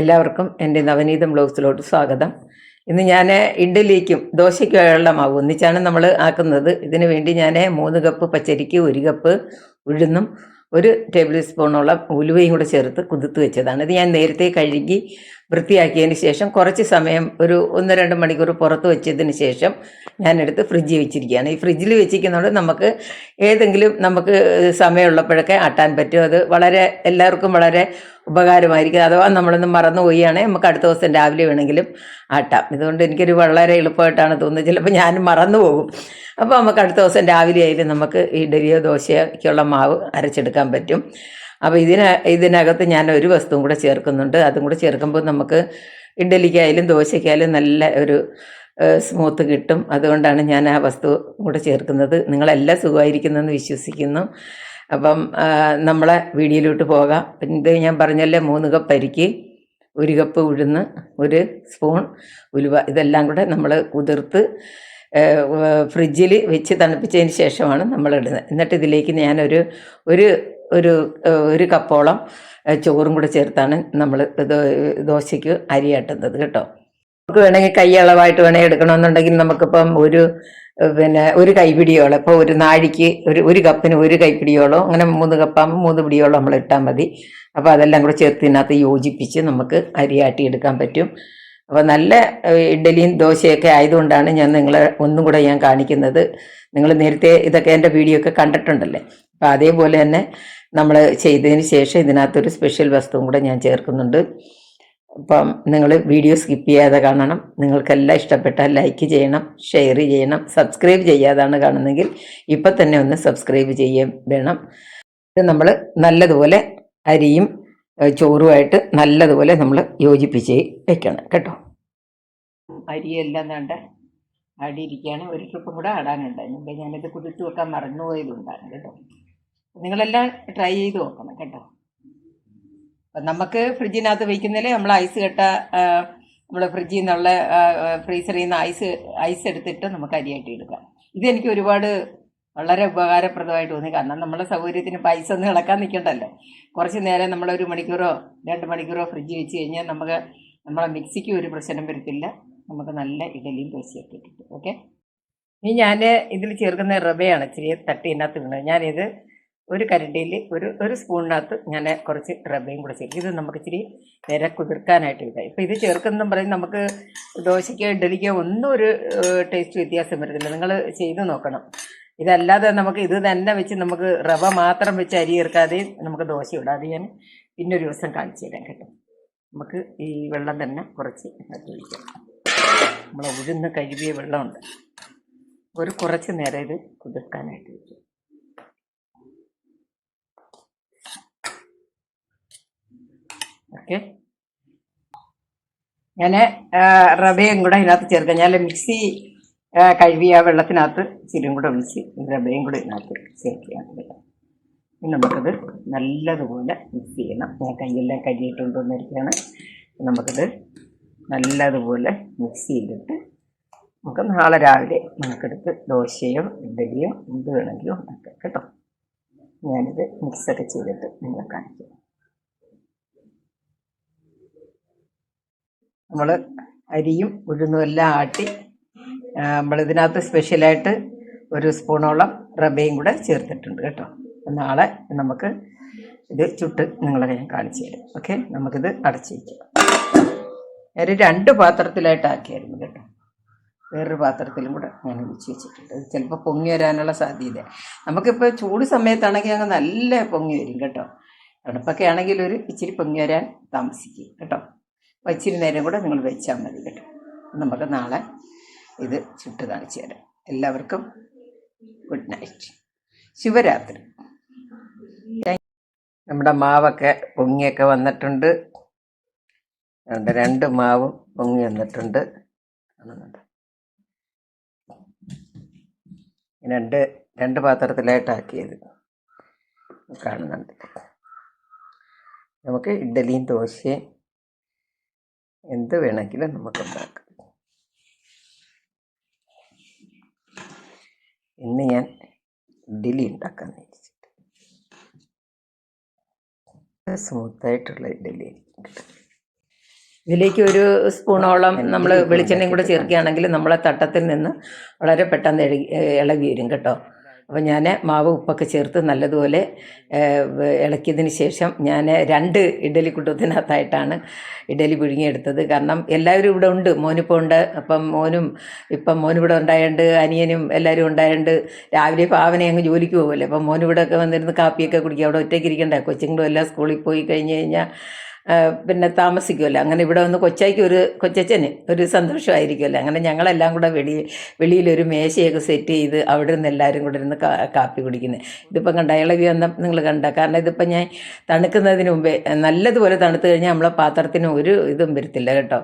എല്ലാവർക്കും എന്റെ നവനീതം ബ്ലോഗ്സിലോട്ട് സ്വാഗതം. ഇന്ന് ഞാൻ ഇഡ്ഡലിക്കും ദോശയ്ക്കുള്ള മാവ് ഒന്നിച്ചാണ് നമ്മൾ ആക്കുന്നത്. ഇതിന് വേണ്ടി ഞാൻ മൂന്ന് കപ്പ് പച്ചരിക്ക് ഒരു കപ്പ് ഉഴുന്നും ഒരു ടേബിൾ സ്പൂണോളം ഉലുവയും കൂടെ ചേർത്ത് കുതിർത്ത് വെച്ചതാണ്. ഇത് ഞാൻ നേരത്തെ കഴുകി വൃത്തിയാക്കിയതിന് ശേഷം കുറച്ച് സമയം ഒരു ഒന്ന് രണ്ട് മണിക്കൂർ പുറത്ത് വെച്ചതിന് ശേഷം ഞാനെടുത്ത് ഫ്രിഡ്ജിൽ വെച്ചിരിക്കുകയാണ്. ഈ ഫ്രിഡ്ജിൽ വെച്ചിരിക്കുന്നതുകൊണ്ട് നമുക്ക് ഏതെങ്കിലും നമുക്ക് സമയമുള്ളപ്പോഴൊക്കെ ആട്ടാൻ പറ്റും. അത് വളരെ എല്ലാവർക്കും വളരെ ഉപകാരമായിരിക്കും. അഥവാ നമ്മളൊന്ന് മറന്നു പോവുകയാണെങ്കിൽ നമുക്ക് അടുത്ത ദിവസം രാവിലെ വേണമെങ്കിലും ആട്ടാം. ഇതുകൊണ്ട് എനിക്കൊരു വളരെ എളുപ്പമായിട്ടാണ് തോന്നുന്നത്. ചിലപ്പോൾ ഞാൻ മറന്നു പോകും. അപ്പോൾ നമുക്ക് അടുത്ത ദിവസം രാവിലെ ആയാലും നമുക്ക് ഈ ഇഡലിയോ ദോശയ്ക്കുള്ള മാവ് അരച്ചെടുക്കാൻ പറ്റും. അപ്പോൾ ഇതിന ഇതിനകത്ത് ഞാൻ ഒരു വസ്തുവും കൂടെ ചേർക്കുന്നുണ്ട്. അതും കൂടെ ചേർക്കുമ്പോൾ നമുക്ക് ഇഡലിക്കായാലും ദോശയ്ക്കായാലും നല്ല ഒരു സ്മൂത്ത് കിട്ടും. അതുകൊണ്ടാണ് ഞാൻ ആ വസ്തു കൂടെ ചേർക്കുന്നത്. നിങ്ങളെല്ലാം സുഖമായിരിക്കുന്നെന്ന് വിശ്വസിക്കുന്നു. അപ്പം നമ്മളെ വീഡിയോയിലോട്ട് പോകാം. ഇത് ഞാൻ പറഞ്ഞല്ലേ മൂന്ന് കപ്പ് അരിക്ക് ഒരു കപ്പ് ഉഴുന്ന് ഒരു സ്പൂൺ ഉലുവ ഇതെല്ലാം കൂടെ നമ്മൾ കുതിർത്ത് ഫ്രിഡ്ജിൽ വെച്ച് തണുപ്പിച്ചതിന് ശേഷമാണ് നമ്മൾ ഇടുന്നത്. എന്നിട്ട് ഇതിലേക്ക് ഞാനൊരു ഒരു ഒരു ഒരു കപ്പോളം ചോറും കൂടെ ചേർത്താണ് നമ്മൾ ദോശയ്ക്ക് അരി ആട്ടുന്നത് കേട്ടോ. നമുക്ക് വേണമെങ്കിൽ കൈ അളവായിട്ട് വേണമെങ്കിൽ എടുക്കണമെന്നുണ്ടെങ്കിൽ നമുക്കിപ്പം ഒരു പിന്നെ ഒരു കൈപിടിയോളം ഇപ്പോൾ ഒരു നാഴിക്ക് ഒരു ഒരു കപ്പിന് ഒരു കൈപ്പിടിയോളം അങ്ങനെ മൂന്ന് കപ്പാകുമ്പോൾ മൂന്ന് പിടിയോളം നമ്മൾ ഇട്ടാൽ മതി. അപ്പോൾ അതെല്ലാം കൂടെ ചേർത്ത് ഇതിനകത്ത് യോജിപ്പിച്ച് നമുക്ക് അരിയാട്ടി എടുക്കാൻ പറ്റും. അപ്പോൾ നല്ല ഇഡ്ഡലിയും ദോശയൊക്കെ ആയതുകൊണ്ടാണ് ഞാൻ നിങ്ങളെ ഒന്നും കൂടെ ഞാൻ കാണിക്കുന്നത്. നിങ്ങൾ നേരത്തെ ഇതൊക്കെ എന്റെ വീഡിയോ ഒക്കെ കണ്ടിട്ടുണ്ടല്ലേ? അപ്പോൾ അതേപോലെ തന്നെ നമ്മൾ ചെയ്തതിന് ശേഷം ഇതിനകത്തൊരു സ്പെഷ്യൽ വസ്തുവും കൂടെ ഞാൻ ചേർക്കുന്നുണ്ട്. അപ്പം നിങ്ങൾ വീഡിയോ സ്കിപ്പ് ചെയ്യാതെ കാണണം. നിങ്ങൾക്കെല്ലാം ഇഷ്ടപ്പെട്ടാൽ ലൈക്ക് ചെയ്യണം ഷെയർ ചെയ്യണം സബ്സ്ക്രൈബ് ചെയ്യാതാണ് കാണുന്നെങ്കിൽ ഇപ്പം തന്നെ ഒന്ന് സബ്സ്ക്രൈബ് ചെയ്യാൻ വേണം. ഇത് നമ്മൾ നല്ലതുപോലെ അരിയും ചോറുമായിട്ട് നല്ലതുപോലെ നമ്മൾ യോജിപ്പിച്ച് വെക്കണം കേട്ടോ. അരിയെല്ലാം വേണ്ട ആടിയിരിക്കുകയാണ്. ഒരു ട്രിപ്പും കൂടെ ആടാനുണ്ടായിരുന്നു ഞാനിത് കുതിർത്ത് വെക്കാൻ മറന്നുപോയതുണ്ടാണ് കേട്ടോ. നിങ്ങളെല്ലാം ട്രൈ ചെയ്ത് നോക്കണം കേട്ടോ. നമുക്ക് ഫ്രിഡ്ജിനകത്ത് വയ്ക്കുന്നില്ലേ നമ്മൾ ഐസ് കെട്ട നമ്മൾ ഫ്രിഡ്ജിൽ നിന്നുള്ള ഫ്രീസറിൽ നിന്ന് ഐസ് ഐസ് എടുത്തിട്ട് നമുക്ക് അരിയായിട്ട് എടുക്കാം. ഇതെനിക്ക് ഒരുപാട് വളരെ ഉപകാരപ്രദമായിട്ട് തോന്നി. കാരണം നമ്മളെ സൗകര്യത്തിന് പൈസ ഒന്നും ഇളക്കാൻ നിൽക്കണ്ടല്ലോ. കുറച്ച് നേരം നമ്മളൊരു മണിക്കൂറോ രണ്ട് മണിക്കൂറോ ഫ്രിഡ്ജ് വെച്ച് കഴിഞ്ഞാൽ നമുക്ക് നമ്മളെ മിക്സിക്ക് ഒരു പ്രശ്നം വരത്തില്ല. നമുക്ക് നല്ല ഇഡലിയും ദോശയൊക്കെ കിട്ടും ഓക്കെ ഇനി ഞാൻ ഇതിൽ ചേർക്കുന്ന റവയാണ് ഇച്ചിരി തട്ടി വീണത് ഞാനിത് ഒരു കരണ്ടിയിൽ ഒരു ഒരു സ്പൂണിനകത്ത് ഞാൻ കുറച്ച് റബ്ബയും കൂടെ ചേർക്കും ഇത് നമുക്ക് ഇച്ചിരി നേരെ കുതിർക്കാനായിട്ട് ഇതായി ഇപ്പോൾ ഇത് ചേർക്കുന്നതെന്ന് പറയും നമുക്ക് ദോശയ്ക്കോ ഇഡലിക്കോ ഒന്നും ഒരു ടേസ്റ്റ് വ്യത്യാസം വരുന്നില്ല നിങ്ങൾ ചെയ്ത് നോക്കണം. ഇതല്ലാതെ നമുക്ക് ഇത് തന്നെ വെച്ച് നമുക്ക് റവ മാത്രം വെച്ച് അരി ചേർക്കാതെ നമുക്ക് ദോശ ഇടാം അത് ഞാൻ പിന്നൊരു ദിവസം കാണിച്ചു തരാം കേട്ടോ. നമുക്ക് ഈ വെള്ളം തന്നെ കുറച്ച് ഇതിനകത്ത് ഒഴിക്കാം. നമ്മൾ ഉഴുന്ന് കഴുകിയ വെള്ളമുണ്ട്. ഒരു കുറച്ച് നേരം ഇത് കുതിർക്കാനായിട്ട് വെക്കും. ഓക്കെ. ഞാൻ റവയും കൂടെ അതിനകത്ത് ചേർക്കാം. ഞാൻ മിക്സി കഴുകിയ വെള്ളത്തിനകത്ത് ചിരിയും കൂടെ ഒഴിച്ച് റവയും കൂടെ ഇതിനകത്ത് ചേർക്കുകയാണ് നമുക്കത് നല്ലതുപോലെ മിക്സ് ചെയ്യണം. ഞാൻ കയ്യെല്ലാം കഴുകിയിട്ടുണ്ട് വന്നിരിക്കുകയാണ് നമുക്കത് നല്ലതുപോലെ മിക്സ് ചെയ്തിട്ട് നമുക്ക് നാളെ രാവിലെ നമുക്കെടുത്ത് ദോശയോ ഇഡലിയോ എന്ത് വേണമെങ്കിലും ഉണ്ടാക്കാം. കേട്ടോ? ഞാനിത് മിക്സൊക്കെ ചെയ്തിട്ട് നിങ്ങളെ കാണിക്കാം. നമ്മൾ അരിയും ഉഴുന്നും എല്ലാം ആട്ടി നമ്മൾ ഇതിനകത്ത് സ്പെഷ്യലായിട്ട് ഒരു സ്പൂണോളം റബയും കൂടെ ചേർത്തിട്ടുണ്ട് കേട്ടോ. നാളെ നമുക്ക് ഇത് ചുട്ട് നിങ്ങളെ ഞാൻ കാണിച്ചു തരാം. ഓക്കെ? നമുക്കിത് അടച്ചു വയ്ക്കാം ഒരു രണ്ട് പാത്രത്തിലായിട്ട് ആക്കിയായിരുന്നു കേട്ടോ. വേറൊരു പാത്രത്തിലും കൂടെ ഞാൻ ഒഴിച്ച് വെച്ചിട്ടുണ്ട്. ചിലപ്പോൾ പൊങ്ങി വരാനുള്ള സാധ്യത നമുക്കിപ്പോൾ ചൂട് സമയത്താണെങ്കിൽ അങ്ങ് നല്ല പൊങ്ങി വരും കേട്ടോ. തണുപ്പൊക്കെ ആണെങ്കിൽ ഒരു ഇച്ചിരി പൊങ്ങി വരാൻ താമസിക്കും കേട്ടോ. ഇച്ചിരി നേരം കൂടെ നിങ്ങൾ വെച്ചാൽ മതി കേട്ടോ. നമുക്ക് നാളെ ഇത് ചുട്ട് കാണിച്ചു തരാം. എല്ലാവർക്കും ഗുഡ് നൈറ്റ് ശിവരാത്രി. നമ്മുടെ മാവൊക്കെ പൊങ്ങിയൊക്കെ വന്നിട്ടുണ്ട്. അതുകൊണ്ട് രണ്ട് മാവും പൊങ്ങി വന്നിട്ടുണ്ട്. രണ്ട് രണ്ട് പാത്രത്തിലായിട്ടാക്കിയത്. കാണുന്നുണ്ട്. നമുക്ക് ഇഡ്ഡലിയും ദോശയും എന്ത് വേണമെങ്കിലും നമുക്ക് ഉണ്ടാക്കാം ഇന്ന് ഞാൻ ഇഡ്ഡലി ഉണ്ടാക്കാൻ വിചാരിച്ചിട്ട്. സ്മൂത്തായിട്ടുള്ള ഇഡ്ഡലി ഇതിലേക്ക് ഒരു സ്പൂണോളം നമ്മൾ വെളിച്ചെണ്ണയും കൂടെ ചേർക്കുകയാണെങ്കിൽ നമ്മളെ തട്ടത്തിൽ നിന്ന് വളരെ പെട്ടെന്ന് ഇളകി വരും കേട്ടോ. അപ്പോൾ ഞാൻ മാവ് ഉപ്പൊക്കെ ചേർത്ത് നല്ലതുപോലെ ഇളക്കിയതിന് ശേഷം ഞാൻ രണ്ട് ഇഡലി കുട്ടത്തിനകത്തായിട്ടാണ് ഇഡലി പുഴുങ്ങിയെടുത്തത്. കാരണം എല്ലാവരും ഇവിടെ ഉണ്ട്. മോനിപ്പോൾ ഉണ്ട്. അപ്പം മോനും ഇപ്പം ഇവിടെ ഉണ്ടായതുകൊണ്ട് അനിയനും എല്ലാവരും ഉണ്ടായതുകൊണ്ട് രാവിലെ പാവനെ അങ്ങ് ജോലിക്ക് പോകുമല്ലേ അപ്പം മോനിവിടെ ഒക്കെ വന്നിരുന്ന് കാപ്പിയൊക്കെ കുടിക്കുക അവിടെ ഒറ്റയ്ക്ക് ഇരിക്കണ്ടേ. കൊച്ചുങ്ങളും എല്ലാം സ്കൂളിൽ പോയി കഴിഞ്ഞ് കഴിഞ്ഞാൽ പിന്നെ താമസിക്കുമല്ലോ അങ്ങനെ ഇവിടെ വന്ന് കൊച്ചായിക്ക് ഒരു കൊച്ചച്ഛന് ഒരു സന്തോഷമായിരിക്കുമല്ലോ അങ്ങനെ ഞങ്ങളെല്ലാം കൂടെ വെളി വെളിയിലൊരു മേശയൊക്കെ സെറ്റ് ചെയ്ത് അവിടെ നിന്ന് എല്ലാവരും കൂടെ ഇരുന്ന് കാപ്പി കുടിക്കുന്നത് ഇതിപ്പം കണ്ട ഇളവി വന്ന നിങ്ങൾ കണ്ട? കാരണം ഇതിപ്പം ഞാൻ തണുക്കുന്നതിന് മുമ്പേ നല്ലതുപോലെ തണുത്ത് കഴിഞ്ഞാൽ നമ്മളെ പാത്രത്തിന് ഒരു ഇതും വരത്തില്ല കേട്ടോ.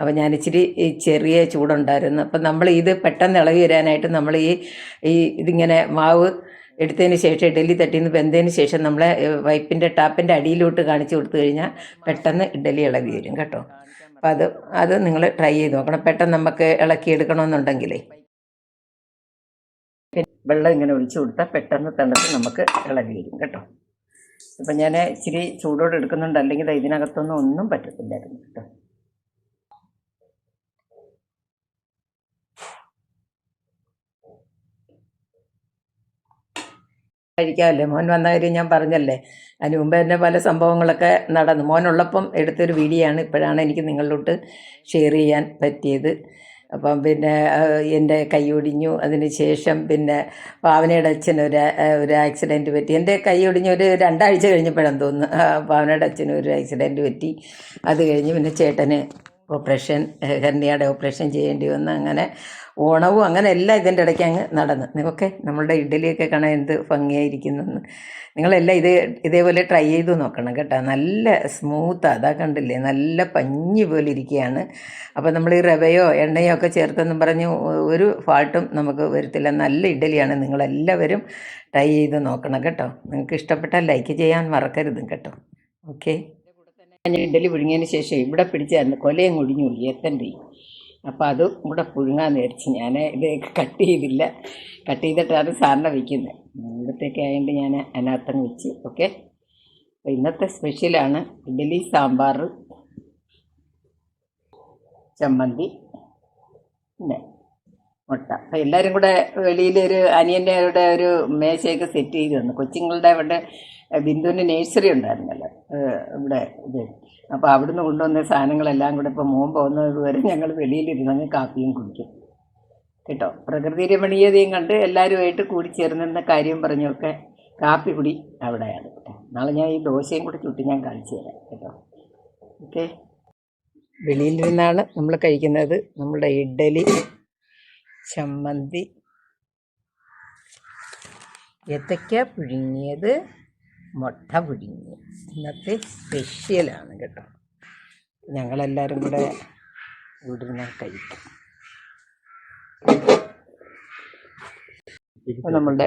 അപ്പോൾ ഞാൻ ഇച്ചിരി ചെറിയ ചൂടുണ്ടായിരുന്നു. അപ്പം നമ്മൾ ഇത് പെട്ടെന്ന് ഇളകി വരാനായിട്ട് നമ്മൾ ഈ ഈ ഇതിങ്ങനെ മാവ് എടുത്തതിന് ശേഷം ഇഡലി തട്ടിന്ന് വെന്തതിന് ശേഷം നമ്മളെ വൈപ്പിന്റെ ടാപ്പിന്റെ അടിയിലോട്ട് കാണിച്ചു കൊടുത്തു കഴിഞ്ഞാൽ പെട്ടെന്ന് ഇഡലി ഇളകി വരും കേട്ടോ. അപ്പം അത് അത് നിങ്ങൾ ട്രൈ ചെയ്ത് നോക്കണം. പെട്ടെന്ന് നമുക്ക് ഇളക്കി എടുക്കണമെന്നുണ്ടെങ്കിലേ വെള്ളം ഇങ്ങനെ ഒഴിച്ചു കൊടുത്താൽ പെട്ടെന്ന് തണുത്ത് നമുക്ക് ഇളകി വരും കേട്ടോ. അപ്പം ഞാൻ ഇച്ചിരി ചൂടോടെ എടുക്കുന്നുണ്ട്. അല്ലെങ്കിൽ ഇതിനകത്തൊന്നും ഒന്നും പറ്റത്തില്ലായിരുന്നു കേട്ടോ. കഴിക്കാമല്ലേ മോൻ വന്ന കാര്യം ഞാൻ പറഞ്ഞല്ലേ? അതിന് മുമ്പ് തന്നെ പല സംഭവങ്ങളൊക്കെ നടന്നു. മോനുള്ളപ്പം എടുത്തൊരു വീഡിയോ ആണ് ഇപ്പോഴാണ് എനിക്ക് നിങ്ങളിലോട്ട് ഷെയർ ചെയ്യാൻ പറ്റിയത്. അപ്പം പിന്നെ എന്റെ കൈ ഒടിഞ്ഞു. അതിന് ശേഷം പിന്നെ പാവനയുടെ അച്ഛന് ഒരു ഒരു ആക്സിഡന്റ് പറ്റി. എന്റെ കൈ ഒടിഞ്ഞ് ഒരു രണ്ടാഴ്ച കഴിഞ്ഞപ്പോഴാണ് തോന്നുന്നു. പാവനയുടെ അച്ഛന് ഒരു ആക്സിഡന്റ് പറ്റി. അത് കഴിഞ്ഞ് പിന്നെ ചേട്ടന് ഓപ്പറേഷൻ ഹെർണിയയുടെ ഓപ്പറേഷൻ ചെയ്യേണ്ടി വന്ന് അങ്ങനെ ഓണവും അങ്ങനെ എല്ലാം ഇതിന്റെ ഇടയ്ക്ക് അങ്ങ് നടന്ന്. നിങ്ങൾക്ക് നമ്മളുടെ ഇഡ്ഡലിയൊക്കെ കാണാൻ എന്ത് ഭംഗിയായിരിക്കുന്നെന്ന്. നിങ്ങളെല്ലാം ഇത് ഇതേപോലെ ട്രൈ ചെയ്ത് നോക്കണം കേട്ടോ. നല്ല സ്മൂത്ത് അതാ കണ്ടില്ലേ നല്ല പഞ്ഞി പോലെ ഇരിക്കുകയാണ്. അപ്പോൾ നമ്മൾ ഈ റവയോ എണ്ണയോ ഒക്കെ ചേർത്തെന്നും പറഞ്ഞു ഒരു ഫാൾട്ടും നമുക്ക് വരത്തില്ല. നല്ല ഇഡ്ഡലിയാണ്. നിങ്ങളെല്ലാവരും ട്രൈ ചെയ്ത് നോക്കണം കേട്ടോ. നിങ്ങൾക്ക് ഇഷ്ടപ്പെട്ടാൽ ലൈക്ക് ചെയ്യാൻ മറക്കരുത് കേട്ടോ. ഓക്കെ. ഞാൻ ഇഡലി പുഴുങ്ങിയതിന് ശേഷം ഇവിടെ പിടിച്ചായിരുന്നു കൊലയും കുടിഞ്ഞു എത്തന്റെ അപ്പോൾ അത് ഇവിടെ പുഴുങ്ങാൻ നേരിച്ച് ഞാൻ ഇത് കട്ട് ചെയ്തില്ല. കട്ട് ചെയ്തിട്ടാണ് സാറിനെ വയ്ക്കുന്നത്. ഇവിടത്തേക്ക് ആയതുകൊണ്ട് ഞാൻ അനാത്തം വെച്ച് ഓക്കെ? അപ്പോൾ ഇന്നത്തെ സ്പെഷ്യലാണ് ഇഡലി സാമ്പാർ ചമ്മന്തി പിന്നെ മുട്ട. അപ്പം എല്ലാവരും കൂടെ വെളിയിലൊരു അനിയന്റെ ഒരു മേശയൊക്കെ സെറ്റ് ചെയ്ത് തന്നു. കൊച്ചുങ്ങളുടെ അവിടെ ബിന്ദുവിന്റെ നേഴ്സറി ഉണ്ടായിരുന്നല്ലോ. ഇവിടെ ഇത്. അപ്പോൾ അവിടുന്ന് കൊണ്ടുവന്ന സാധനങ്ങളെല്ലാം കൂടെ ഇപ്പോൾ മോൻ പോകുന്നത് വരെ ഞങ്ങൾ വെളിയിലിരുന്നങ്ങ് കാപ്പിയും കുടിക്കും. കേട്ടോ? പ്രകൃതി രമണീയതയും കണ്ട് എല്ലാവരുമായിട്ട് കൂടി ചേർന്നിരുന്ന കാര്യം പറഞ്ഞൊക്കെ കാപ്പി കുടി അവിടെയാണ്. നാളെ ഞാൻ ഈ ദോശയും കൂടി ചുട്ടി ഞാൻ കാണിച്ചു തരാം. കേട്ടോ? ഓക്കെ? നിന്നാണ് നമ്മൾ കഴിക്കുന്നത് നമ്മുടെ ഇഡ്ഡലി ചമ്മന്തി ഏത്തയ്ക്ക പുഴുങ്ങിയത്. മുട്ട പുഴുങ്ങി ഇന്നത്തെ സ്പെഷ്യലാണ് കേട്ടോ. ഞങ്ങളെല്ലാവരും കൂടെ ഇവിടെ നിന്ന് കഴിക്കും നമ്മളുടെ.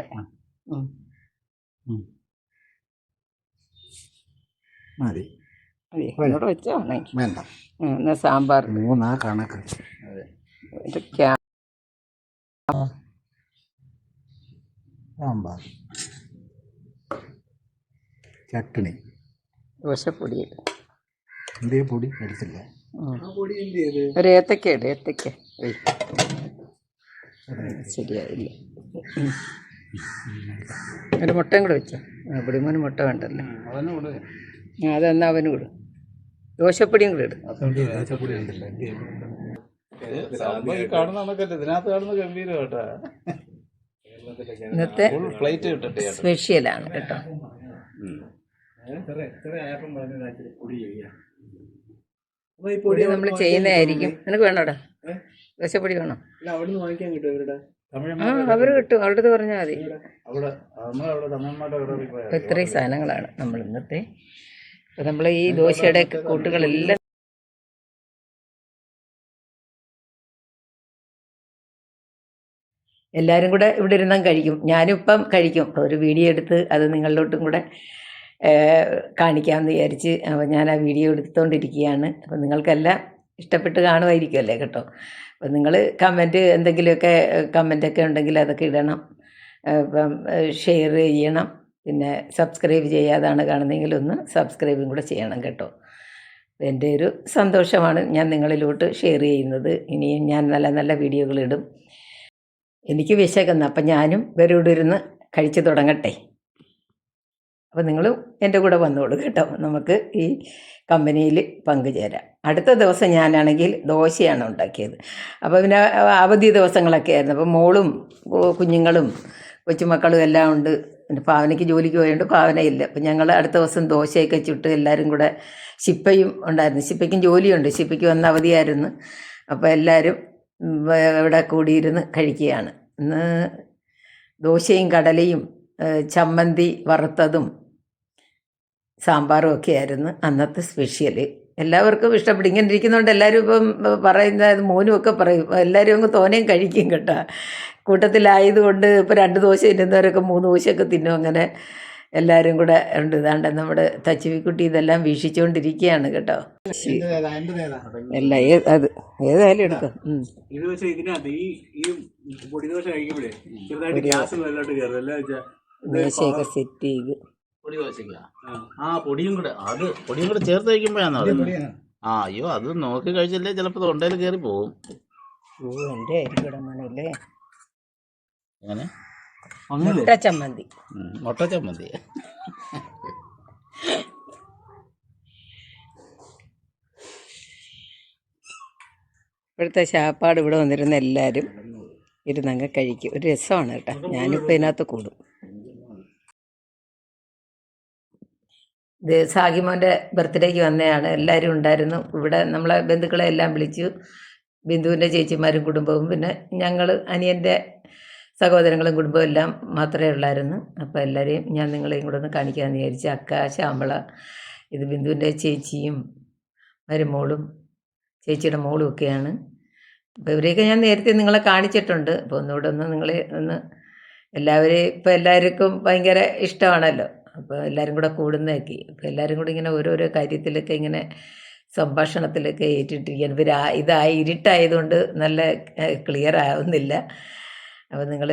മതി. അതെ ഇവിടെ വെച്ചോ ഉണങ്ങി. വേണ്ട. ഉം, എന്നാ സാമ്പാർ. മൂന്നാ കണക്ക് സാമ്പാർ. ചട്ടണി ദോശപ്പൊടി. എന്തേ പൊടി? എടുത്തില്ല. ഒരു ഏത്തക്ക. ഇട് ഏത്തക്ക. ശരിയായില്ല. ഒരു മുട്ടയും കൂടെ വെച്ചോ. ഇവിടെ മൂന്ന് മുട്ട വേണ്ടല്ലോ. ആ, അതെന്നാ അവനും കൂടെ. ദോശപ്പൊടിയും കൂടെ ഇടും. ഇന്നത്തെ സ്പെഷ്യലാണ് ഇതിനകത്ത് ഗംഭീരം ആയപ്പം കേട്ടോ പൊടി നമ്മൾ ചെയ്യുന്നതായിരിക്കും. നിനക്ക് വേണോടാ ദോശപ്പൊടി വേണോ? അവിടുന്ന് വാങ്ങിക്കാൻ കിട്ടും ഇവരുടെ? ആ അവർ കിട്ടും. അവരുടെ അടുത്ത് പറഞ്ഞാൽ മതി. അവിടെ നമ്മളവിടെ അവിടെ പോയി അപ്പോൾ ഇത്രയും സാധനങ്ങളാണ് നമ്മൾ ഇന്നത്തെ. അപ്പോൾ നമ്മൾ ഈ ദോശയുടെ കൂട്ടുകളെല്ലാം എല്ലാവരും കൂടെ ഇവിടെ ഇരുന്നാൽ കഴിക്കും. ഞാനും ഇപ്പം കഴിക്കും. ഒരു വീഡിയോ എടുത്ത് അത് നിങ്ങളിലോട്ടും കൂടെ കാണിക്കാമെന്ന് വിചാരിച്ച് അപ്പോൾ ഞാൻ ആ വീഡിയോ എടുത്തുകൊണ്ടിരിക്കുകയാണ് അപ്പോൾ നിങ്ങൾക്കെല്ലാം ഇഷ്ടപ്പെട്ട് കാണുമായിരിക്കുമല്ലേ കേട്ടോ? അപ്പോൾ നിങ്ങൾ കമന്റ് എന്തെങ്കിലുമൊക്കെ കമന്റൊക്കെ ഉണ്ടെങ്കിൽ അതൊക്കെ ഇടണം. ഇപ്പം ഷെയർ ചെയ്യണം. പിന്നെ സബ്സ്ക്രൈബ് ചെയ്യാതാണ് കാണുന്നതെങ്കിൽ ഒന്ന് സബ്സ്ക്രൈബും കൂടെ ചെയ്യണം കേട്ടോ. എന്റെ ഒരു സന്തോഷമാണ് ഞാൻ നിങ്ങളിലോട്ട് ഷെയർ ചെയ്യുന്നത്. ഇനിയും ഞാൻ നല്ല നല്ല വീഡിയോകൾ ഇടും. എനിക്ക് വിശകുന്നു അപ്പം ഞാനും ഇവരോട് ഇരുന്ന് കഴിച്ചു തുടങ്ങട്ടെ. അപ്പോൾ നിങ്ങൾ എന്റെ കൂടെ വന്നോളൂ കേട്ടോ. നമുക്ക് ഈ കമ്പനിയിൽ പങ്കുചേരാം. അടുത്ത ദിവസം ഞാനാണെങ്കിൽ ദോശയാണ് ഉണ്ടാക്കിയത്. അപ്പോൾ പിന്നെ അവധി ദിവസങ്ങളൊക്കെ ആയിരുന്നു. അപ്പോൾ മോളും കുഞ്ഞുങ്ങളും കൊച്ചുമക്കളും എല്ലാം ഉണ്ട്. പിന്നെ പാവനയ്ക്ക് ജോലിക്ക് പോയതുകൊണ്ട് പാവനയില്ല. അപ്പം ഞങ്ങൾ അടുത്ത ദിവസം ദോശയൊക്കെ ചുട്ട് എല്ലാവരും കൂടെ ശിപ്പയും ഉണ്ടായിരുന്നു. ശിപ്പയ്ക്കും ജോലിയുണ്ട്. ശിപ്പയ്ക്ക് വന്ന അവധിയായിരുന്നു. അപ്പോൾ എല്ലാവരും ഇവിടെ കൂടിയിരുന്ന് കഴിക്കുകയാണ്. ഇന്ന് ദോശയും കടലയും ചമ്മന്തി വറുത്തതും സാമ്പാറും ഒക്കെ ആയിരുന്നു അന്നത്തെ സ്പെഷ്യൽ എല്ലാവർക്കും ഇഷ്ടപ്പെടും ഇങ്ങനെ ഇരിക്കുന്നതുകൊണ്ട് എല്ലാവരും ഇപ്പം പറയുന്നത് മോനും ഒക്കെ പറയും എല്ലാവരും അങ്ങ് തോനെയും കഴിക്കും കേട്ടോ. കൂട്ടത്തിലായതുകൊണ്ട് ഇപ്പോൾ രണ്ട് ദോശ തിന്നുന്നവരൊക്കെ മൂന്ന് ദോശയൊക്കെ തിന്നും അങ്ങനെ എല്ലാവരും കൂടെ ഉണ്ട്. ഇതാണ്ട് നമ്മുടെ തച്ചുവിക്കുട്ടി ഇതെല്ലാം വീക്ഷിച്ചുകൊണ്ടിരിക്കുകയാണ് കേട്ടോ. അല്ല അത് ഏതായാലും എടുക്കാം. ഇത് ഇതിനകത്ത് ഈ ഈ പൊടി ദോശ കഴിക്കുമ്പോഴേ ചെറുതായിട്ട് ഗ്യാസ് കയറും അല്ല സെറ്റ് ചെയ്ത് പൊടി ദോശയ്ക്കാ ആ. പൊടിയും കൂടെ. അത് പൊടിയും കൂടെ ചേർത്ത് കഴിക്കുമ്പോഴാണ് പറയുന്നത്. ആ അയ്യോ അത് നോക്കി കഴിച്ചല്ലേ? ചിലപ്പോ തൊണ്ടയിൽ കയറി പോകും മുട്ട ചമ്മന്തി. മുട്ട ചമ്മന്തി. ഇവിടുത്തെ ശാപ്പാട് ഇവിടെ വന്നിരുന്ന എല്ലാവരും ഇരുന്നങ്ങ് കഴിക്കും. ഒരു രസമാണ് കേട്ടോ. ഞാനിപ്പോൾ ഇതിനകത്ത് കൂടും. ഇത് സാഹിമോന്റെ ബർത്ത്ഡേക്ക് വന്നതാണ് എല്ലാവരും ഉണ്ടായിരുന്നു. ഇവിടെ നമ്മളെ ബന്ധുക്കളെ എല്ലാം വിളിച്ചു. ബിന്ദുവിന്റെ ചേച്ചിമാരും കുടുംബവും പിന്നെ ഞങ്ങൾ അനിയന്റെ സഹോദരങ്ങളും കുടുംബവും എല്ലാം മാത്രമേ ഉള്ളായിരുന്നു. അപ്പോൾ എല്ലാവരെയും ഞാൻ നിങ്ങളെയും കൂടെ ഒന്ന് കാണിക്കാമെന്ന് വിചാരിച്ചു അക്ക ശ്യാമള ഇത് ബിന്ദുവിന്റെ ചേച്ചിയും മരുമോളും ചേച്ചിയുടെ മോളും ഒക്കെയാണ്. അപ്പോൾ ഇവരെയൊക്കെ ഞാൻ നേരത്തെ നിങ്ങളെ കാണിച്ചിട്ടുണ്ട്. അപ്പോൾ ഒന്നുകൂടെ ഒന്ന് നിങ്ങളെ ഒന്ന് എല്ലാവരെയും ഇപ്പോൾ എല്ലാവർക്കും ഭയങ്കര ഇഷ്ടമാണല്ലോ. അപ്പോൾ എല്ലാവരും കൂടെ കൂടുന്നതൊക്കെ അപ്പോൾ എല്ലാവരും കൂടി ഇങ്ങനെ ഓരോരോ കാര്യത്തിലൊക്കെ ഇങ്ങനെ സംഭാഷണത്തിലൊക്കെ ഏറ്റിട്ടിരിക്കുകയാണ്. ഇവർ ഇതായി ഇരുട്ടായതുകൊണ്ട് നല്ല ക്ലിയർ ആവുന്നില്ല. അപ്പോൾ നിങ്ങൾ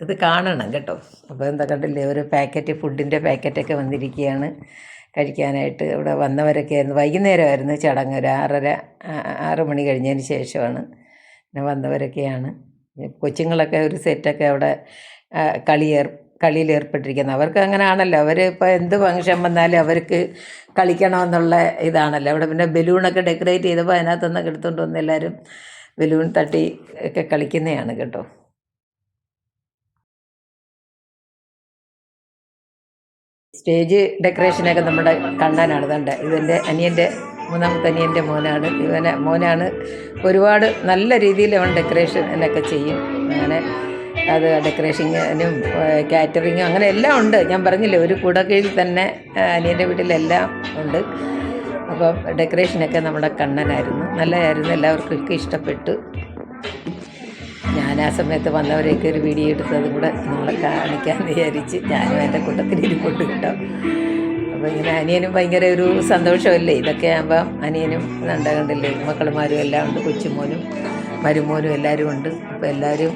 ഇത് കാണണം കേട്ടോ. അപ്പോൾ എന്താ കണ്ടില്ലേ ഒരു പാക്കറ്റ് ഫുഡിന്റെ പാക്കറ്റൊക്കെ വന്നിരിക്കുകയാണ്. കഴിക്കാനായിട്ട് ഇവിടെ വന്നവരൊക്കെ ആയിരുന്നു. വൈകുന്നേരമായിരുന്നു ചടങ്ങ് ഒരു ആറര ആറ് മണി കഴിഞ്ഞതിന് ശേഷമാണ് പിന്നെ വന്നവരൊക്കെയാണ്. കൊച്ചുങ്ങളൊക്കെ ഒരു സെറ്റൊക്കെ അവിടെ കളിയേർ കളിയിൽ ഏർപ്പെട്ടിരിക്കുന്നത്. അവർക്ക് അങ്ങനെ ആണല്ലോ അവർ ഇപ്പോൾ എന്ത് ഫംഗ്ഷൻ വന്നാലും അവർക്ക് കളിക്കണമെന്നുള്ള ഇതാണല്ലോ. അവിടെ പിന്നെ ബലൂണൊക്കെ ഡെക്കറേറ്റ് ചെയ്തപ്പോൾ അതിനകത്തുനിന്നൊക്കെ എടുത്തുകൊണ്ട് വന്ന് എല്ലാവരും ബലൂൺ തട്ടി ഒക്കെ കളിക്കുന്നതാണ് കേട്ടോ. സ്റ്റേജ് ഡെക്കറേഷനൊക്കെ നമ്മുടെ കണ്ണനാണ്. കണ്ട ഇതെന്റെ അനിയന്റെ മൂന്നാമത്തെ അനിയന്റെ മോനാണ്. ഇവനെ മോനാണ് ഒരുപാട് നല്ല രീതിയിൽ അവൻ ഡെക്കറേഷൻ എന്നൊക്കെ ചെയ്യും. അങ്ങനെ അത് ഡെക്കറേഷനും കാറ്ററിങ്ങും അങ്ങനെ എല്ലാം ഉണ്ട്. ഞാൻ പറഞ്ഞില്ലേ ഒരു കുടക്കീഴിൽ തന്നെ ആ, അനിയന്റെ വീട്ടിലെല്ലാം ഉണ്ട്. അപ്പം ഡെക്കറേഷനൊക്കെ നമ്മുടെ കണ്ണനായിരുന്നു. നല്ലതായിരുന്നു. എല്ലാവർക്കും ഇഷ്ടപ്പെട്ടു. ഞാൻ ആ സമയത്ത് വന്നവരെയൊക്കെ ഒരു വീഡിയോ എടുത്തതും കൂടെ നിങ്ങളെ കാണിക്കാൻ വിചാരിച്ച് ഞാനും എന്റെ കൂട്ടത്തിൽ കൊണ്ട് കിട്ടാം. അപ്പോൾ ഇങ്ങനെ അനിയനും ഭയങ്കര ഒരു സന്തോഷമല്ലേ? ഇതൊക്കെ ആകുമ്പം അനിയനും കണ്ട കണ്ടില്ലേ മക്കളുമാരും എല്ലാം ഉണ്ട് കൊച്ചുമോനും മരുമോനും എല്ലാവരും ഉണ്ട്. അപ്പോൾ എല്ലാവരും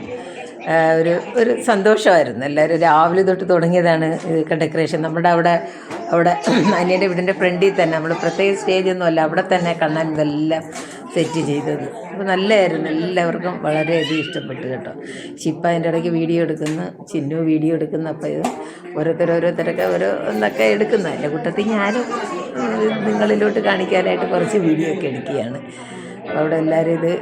ഒരു ഒരു സന്തോഷമായിരുന്നു. എല്ലാവരും രാവിലെ തൊട്ട് തുടങ്ങിയതാണ് ഡെക്കറേഷൻ നമ്മുടെ അവിടെ അവിടെ അനിയന്റെ വീടിന്റെ ഫ്രണ്ടിൽ തന്നെ നമ്മൾ പ്രത്യേക സ്റ്റേജൊന്നും അല്ല അവിടെ തന്നെ കണ്ണാൻ ഇതെല്ലാം സെറ്റ് ചെയ്തത്. അപ്പോൾ നല്ലതായിരുന്നു എല്ലാവർക്കും വളരെയധികം ഇഷ്ടപ്പെട്ടു കേട്ടോ. ഷിപ്പ അതിന്റെ ഇടയ്ക്ക് വീഡിയോ എടുക്കുന്നു ചിന്നു വീഡിയോ എടുക്കുന്നു അപ്പോൾ ഇത് ഓരോരുത്തർ ഓരോരുത്തരൊക്കെ ഓരോ ഒന്നൊക്കെ എടുക്കുന്നു. എന്റെ കൂട്ടത്തിൽ ഞാനും നിങ്ങളിലോട്ട് കാണിക്കാനായിട്ട് കുറച്ച് വീഡിയോ ഒക്കെ എടുക്കുകയാണ്. അപ്പോൾ അവിടെ എല്ലാവരും ഇത്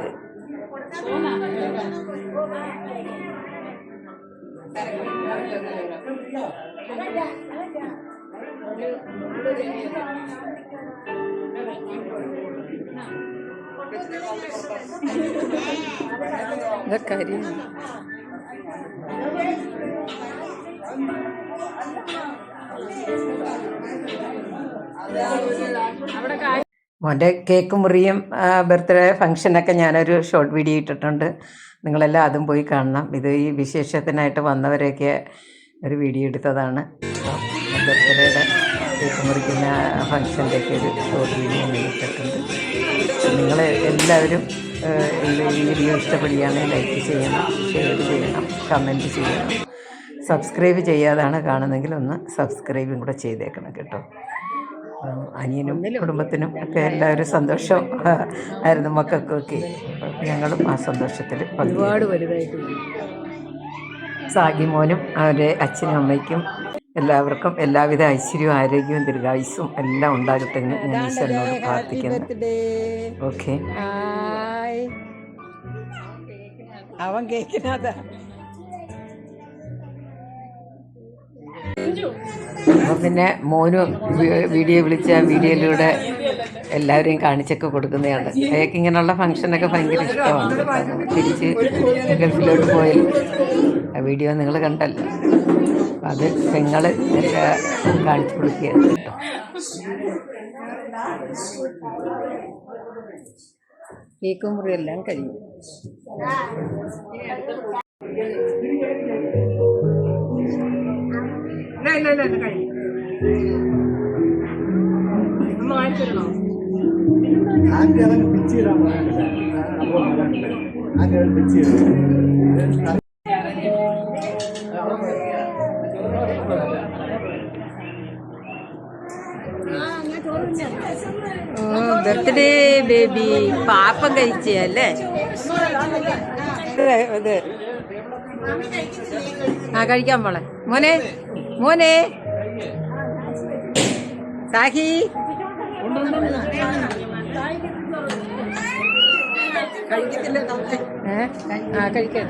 ഇതൊക്കെ കാര്യം മോന്റെ കേക്ക് മുറിയും ബർത്ത്ഡേ ഫംഗ്ഷനൊക്കെ ഞാനൊരു ഷോർട്ട് വീഡിയോ ഇട്ടിട്ടുണ്ട്. നിങ്ങളെല്ലാം അതും പോയി കാണണം. ഇത് ഈ വിശേഷത്തിനായിട്ട് വന്നവരെയൊക്കെ ഒരു വീഡിയോ എടുത്തതാണ്. ബർത്ത്ഡേയുടെ കേക്ക് മുറിക്കുന്ന ഫംഗ്ഷന്റെയൊക്കെ ഒരു ഷോർട്ട് വീഡിയോ ഞാൻ ഇട്ടിട്ടുണ്ട്. നിങ്ങൾ എല്ലാവരും ഈ വീഡിയോ ഇഷ്ടപ്പെടുകയാണെങ്കിൽ ലൈക്ക് ചെയ്യണം ഷെയർ ചെയ്യണം കമന്റ് ചെയ്യണം. സബ്സ്ക്രൈബ് ചെയ്യാതാണ് കാണുന്നെങ്കിൽ ഒന്ന് സബ്സ്ക്രൈബും കൂടെ ചെയ്തേക്കണം കേട്ടോ. അനിയനും കുടുംബത്തിനും ഒക്കെ എല്ലാവരും സന്തോഷം ആയിരുന്നു മക്കൾക്കൊക്കെ ഞങ്ങളും ആ സന്തോഷത്തിൽ ഒരുപാട് വലുതായിട്ട് സാഗി മോനും അവരെ അച്ഛനും അമ്മയ്ക്കും എല്ലാവർക്കും എല്ലാവിധ ഐശ്വര്യവും ആരോഗ്യവും ദീർഘായുസും എല്ലാം ഉണ്ടാകട്ടെ എന്ന് ഞാൻ ഈശ്വരനോട് പ്രാർത്ഥിക്കുന്നു. ഓക്കെ. അവൻ കേക്കിനതാ അപ്പം പിന്നെ മോനും വീഡിയോ വിളിച്ച വീഡിയോയിലൂടെ എല്ലാവരെയും കാണിച്ചൊക്കെ കൊടുക്കുന്നതാണ്. അയാൾക്ക് ഇങ്ങനെയുള്ള ഫംഗ്ഷനൊക്കെ ഭയങ്കര ഇഷ്ടമാണ്. തിരിച്ച് ഗൾഫിലോട്ട് പോയി ആ വീഡിയോ നിങ്ങൾ കണ്ടല്ലോ. അപ്പം അത് നിങ്ങൾ കാണിച്ചു കൊടുക്കുകയാണ് കേട്ടോ. കേക്കും മുറിയെല്ലാം കഴിഞ്ഞു. അത് ബർത്ത്ഡേ ബേബി. പാപ്പം കഴിച്ചല്ലേ ഇത് ആ കഴിക്കാൻ പോളെ മോനെ. മോനെ. സാഹി. ആ കഴിക്കാൻ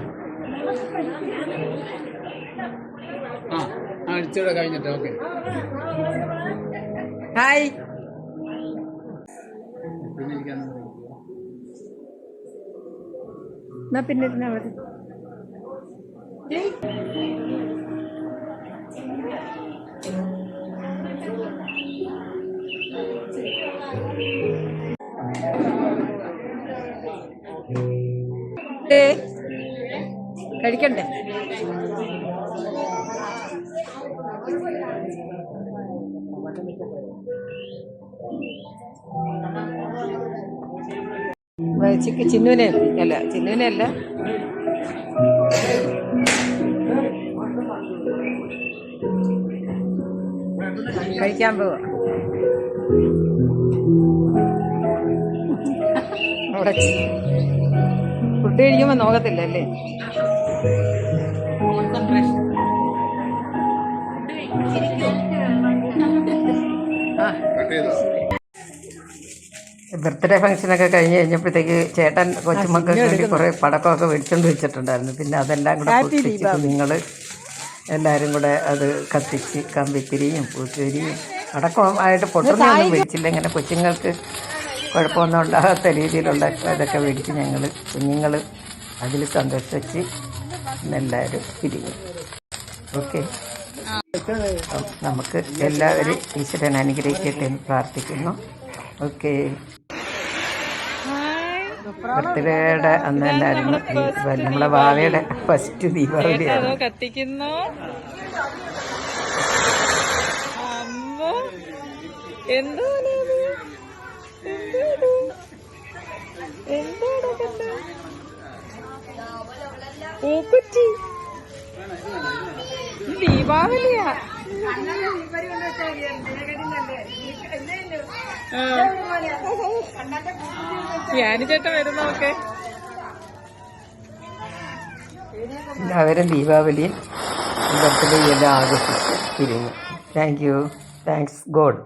ആ ആഴ്ചയുടെ കഴിഞ്ഞിട്ട് ഓക്കെ. ഹായ്. പിന്നെ എന്നാ പിന്നെ ഏ, കഴിക്കണ്ടേ? ചിക്ക് ചിന്നുവിനെ അല്ല ചിന്നുവിനെ അല്ല. കഴിക്കാൻ പോവാ. അവിടെ ഫുഡ് കഴിക്കുമ്പോ നോക്കത്തില്ല അല്ലേ? ബർത്ത്ഡേ ഫംഗ്ഷനൊക്കെ കഴിഞ്ഞ് കഴിഞ്ഞപ്പോഴത്തേക്ക് ചേട്ടൻ കൊച്ചുമക്കൾക്ക് വേണ്ടി കുറേ പടക്കമൊക്കെ മേടിച്ചോണ്ട് വെച്ചിട്ടുണ്ടായിരുന്നു. പിന്നെ അതെല്ലാം കൂടെ കുഞ്ഞുങ്ങൾ എല്ലാവരും കൂടെ അത് കത്തിച്ച് കമ്പിത്തിരിയും പൂത്തിരിയും അടക്കമായിട്ട് പൊട്ടുന്നൊന്നും മേടിച്ചില്ല ഇങ്ങനെ കൊച്ചുങ്ങൾക്ക് കുഴപ്പമൊന്നും ഉണ്ടാകാത്ത രീതിയിലുള്ള ഇതൊക്കെ മേടിച്ച് ഞങ്ങൾ കുഞ്ഞുങ്ങൾ അതിൽ സന്തോഷിച്ച് എല്ലാവരും പിരിഞ്ഞു ഓക്കെ? നമുക്ക് എല്ലാവരും ഈശ്വരൻ അനുഗ്രഹിക്കട്ടെ എന്ന് പ്രാർത്ഥിക്കുന്നു. ഓക്കെ? ബർത്ത്ഡേയുടെ അന്ന് എല്ലാവരും നമ്മളെ ഭാവിയുടെ ഫസ്റ്റ് ദീപാവലിയാണ് കത്തിക്കുന്നു? പൂക്കുറ്റി. ദീപാവലിയാ. ഞാനും ചേട്ടൻ വരുന്നോക്കെ എല്ലാവരും ദീപാവലിയിൽ ബർത്ത്ഡേ എല്ലാം ആഘോഷിച്ച് പിരിഞ്ഞു താങ്ക് യു താങ്ക്സ് ഗോഡ്